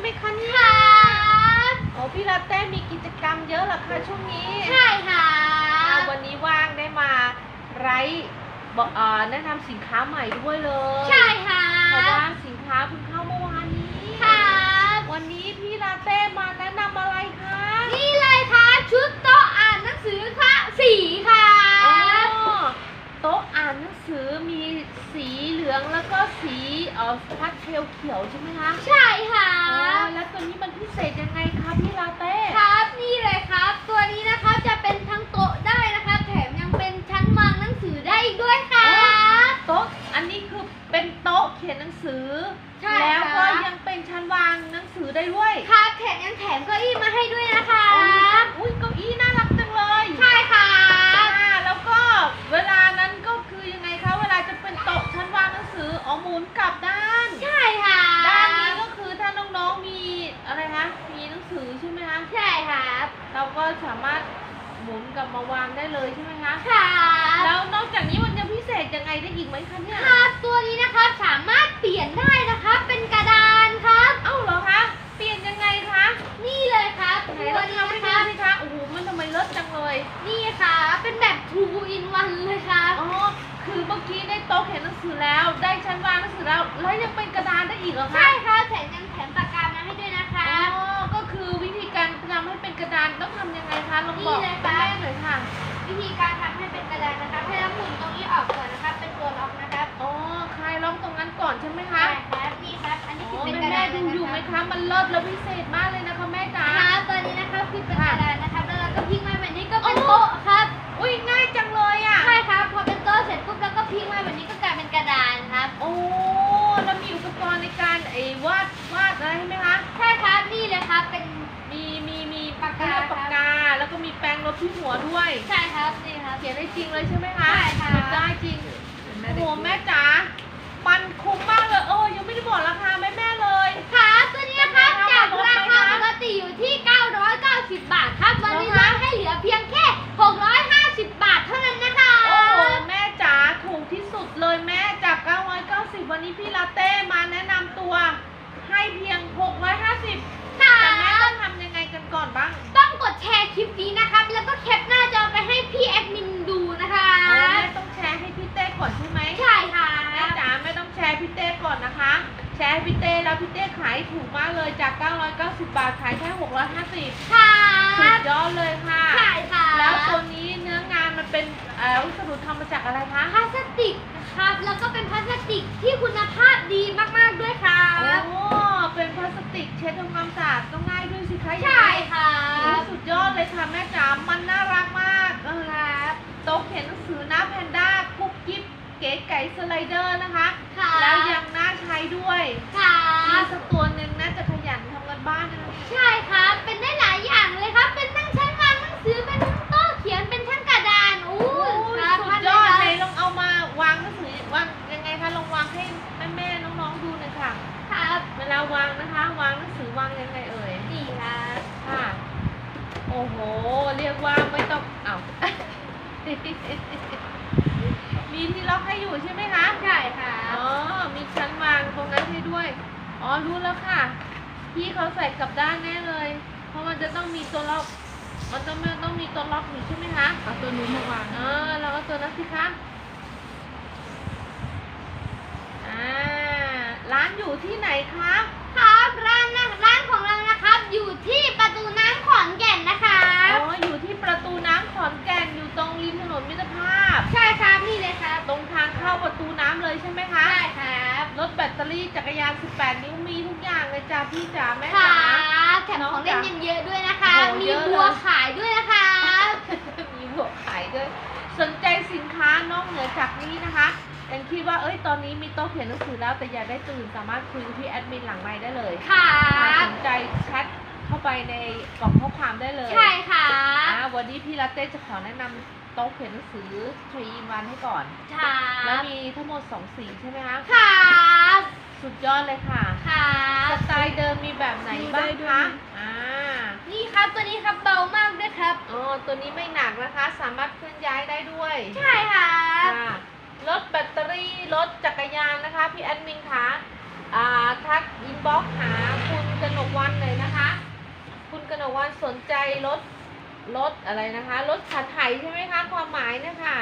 ไหมคะเนี่ยครับโอ้พี่ลาเต้มีกิจกรรมเยอะเหรอคะช่วงนี้ใช่ครัอ่าบวันนี้ว่างได้มาไลฟ์บอกเอ่อแนะนำสินค้าใหม่ด้วยเลยใช่ครัเพราะบว่าสินค้าเพิ่งเข้าเมื่อวานนี้ครับวันนี้พี่ลาเต้มาแนะนำอะไรคะนี่เลยครับชุดโต๊ะอ่านหนังสือค่ะสีครั อ๋อบ โต๊ะอ่านหนังสือมีสีเหลื องแล้วก็สีเอ่อพัดเทลเขียวใช่ไหมคะใช่ครัอ๋อบแล้วตัวนี้มันพิเศษยังไงคะพี่ลาเต้ครับนี่เลยครับ ตัวนี้นะครับจะเป็นทั้งโต๊ะได้นะครับ แถมยังเป็นชั้นวางหนังสือได้อีกด้วยครับโต๊ะอันนี้คือเป็นโต๊ะเขียนหนังสือ ใช่แล้วก็ครับยังเป็นชั้นวางหนังสือได้ด้วยครับแถมยังแถมเก้าอี้มาให้ด้วยนะครัอ๋อบอุ้ยเก้าอี้น่ารักจังเลย ใช่ครั อ่า บ แล้วก็เวลานั้นก็คือยังไงคะเวลาจะเป็นโต๊ะชั้นวางหนังสืออ๋อหมุนกลับด้าน ใช่ค่ะ ด้านนี้ก็คือถ้าน้องๆมีอะไรคะมีหนังสือใช่ไหมคะ ใช่ครับ เราก็สามารถหมุนกลับมาวางได้เลยใช่ไหมคะครับแล้วนอกจากนี้มันจะพิเศษยังไงได้อีกไหมคะเนี่ย ครับตัวนี้นะครับสามารถเปลี่ยนได้นะครับเป็นกระดานครับ เอ้าเหรอคะ เปลี่ยนยังไงคะนี่เลยครับไหนตัวเรานี้ทำให้นะคดูรับสิคะโอ้โหมันทำไมเลิศจังเลย นี่ค่ะ เป็นแบบ two in one เลยครับ อ๋อ คือเมื่อกี้ได้โต๊ะเขียนหนังสือแล้ว ได้ชั้นวางหนังสือแล้ว แล้วยังเป็นกระดานได้อีกเหรอคะ ใช่ครับแถมยังแถม อยู่ไหมครับคะมันเลิศและพิเศษมากเลยนะคะแม่จ๋าครับตัวนี้นะครับคือเป็นกระดานนะครับแล้วเราก็พลิกมาแบบนี้ก็เป็นโต๊ะครับ อุ้ยง่ายจังเลยอะ ใช่ครับพอเป็นโต๊ะเสร็จปุ๊บแล้วก็พลิกมาแบบนี้ก็กลายเป็นกระดานครับ โอ้แล้วมีอุปกรณ์ในการไอ้วาดวาดอะไรใช่ไหมคะ ใช่ครับนี่เลยครับเป็นมีมีมีปากกาเขเรียปากกา แล้วก็มีแปรงลบที่หัวด้วย ใช่ครับนี่ครับ เขียนได้จริงเลยใช่ไหมคะ ใช่ค่ะได้จริงโอ้โหแม่จ๋า ก่อนนะคะ แชร์ให้พี่เต้แล้วพี่เต้ขายถูกมากเลยจาก 990 บาทขายแค่ 650ค่ะสุดยอดเลยค่ะใช่ค่ะแล้วตัวนี้เนื้องานมันเป็นเอ่อวัสดุทำมาจากอะไรคะพลาสติกนะครับแล้วก็เป็นพลาสติกที่คุณภาพดีมากๆด้วยครัโอ้บเป็นพลาสติกเช็ดทำความสะอาดก็ง่ายด้วยสิคะใช่ค่ะโอ้สุดยอดเลยค่ะแม่จ๋ามันน่ารักมากเออครับโต๊ะเขียนหนังสือหน้าแพนด้าคุกกิ๊บ เก๋ไก่สไลเดอร์นะคะ ค่ะแล้วยังน่าใช้ด้วยค่ะมีสักตัวหนึ่งน่าจะขยันทำกันบ้านนะคะใช่ครับ เป็นได้หลายอย่างเลยครับ เป็นทั้งชั้นวางหนังสือ เป็นทั้งโต๊ะเขียน เป็นทั้งกระดาน อู้โอ้ยสารสุพัดดยอดเลเลยยลองเอามาวางหนังสือวางยังไงคะลองวางให้แม่ๆน้องๆดูหน่อยค่ะ ครับเวลาวางนะคะ วางหนังสือวางยังไงเอ่ยนี่ครับค่ะ โอ้โห เรียกว่าไม่ต้อง เอา มีที่ล็อกให้อยู่ใช่ไหมคะ ใช่ครับอ๋อ มีชั้นวางตรงนั้นให้ด้วย อ๋อ รู้แล้วค่ะ พี่เขาใส่กลับด้านแน่เลย เพราะมันจะต้องมีตัวล็อก มันต้องมันต้องมีตัวล็อกอยู่ใช่ไหมคะเอาตัวนู้นมาวาง เออ แล้วก็ตัวนั้นสิคะ อ่า ร้านอยู่ที่ไหนคะ รถแบตเตอรี่จักรยาน 18 นิ้วมีทุกอย่างเลยจ้าพี่จ๋าแม่คจ๋ารับแถมของเล่นยังเยอะด้วยนะคะ โอ้โหมีเยอะเลย บัวขายด้วยนะคะ มีหัวขายด้วย สนใจสินค้านอกเหนือจากนี้นะคะยังคิดว่าเอ้ยตอนนี้มีโต๊ะเขียนหนังสือแล้วแต่อยากได้ตื่นสามารถคุยกับพี่แอดมินหลังไมค์ได้เลยค่ะ สนใจแชทเข้าไปในกล่องข้อความได้เลย ใช่ค่ะ อ่าวันนี้พี่ลาเต้จะขอแนะนำโต๊ะเขียนหนังสือ3 in 1ให้ก่อน ค่ะแล้วมีทั้งหมด2สีใช่ไหมคะครับสุดยอดเลยค่ะ ค่ะสไตล์เดิมมีแบบไหนบ้างคะ อ่า นี่ครับตัวนี้ครับเบามากด้วยครับ อ๋อ ตัวนี้ไม่หนักนะคะ สามารถเคลื่อนย้ายได้ด้วย ใช่ครับค่ะรถแบตเตอรี่ รถจักรยานนะคะ พี่แอดมินคะอ่าทักอินบ็อกหาคุณกนกวรถ รถอะไรนะคะรถขันไถใช่ไหมคะ ความหมายนะคะ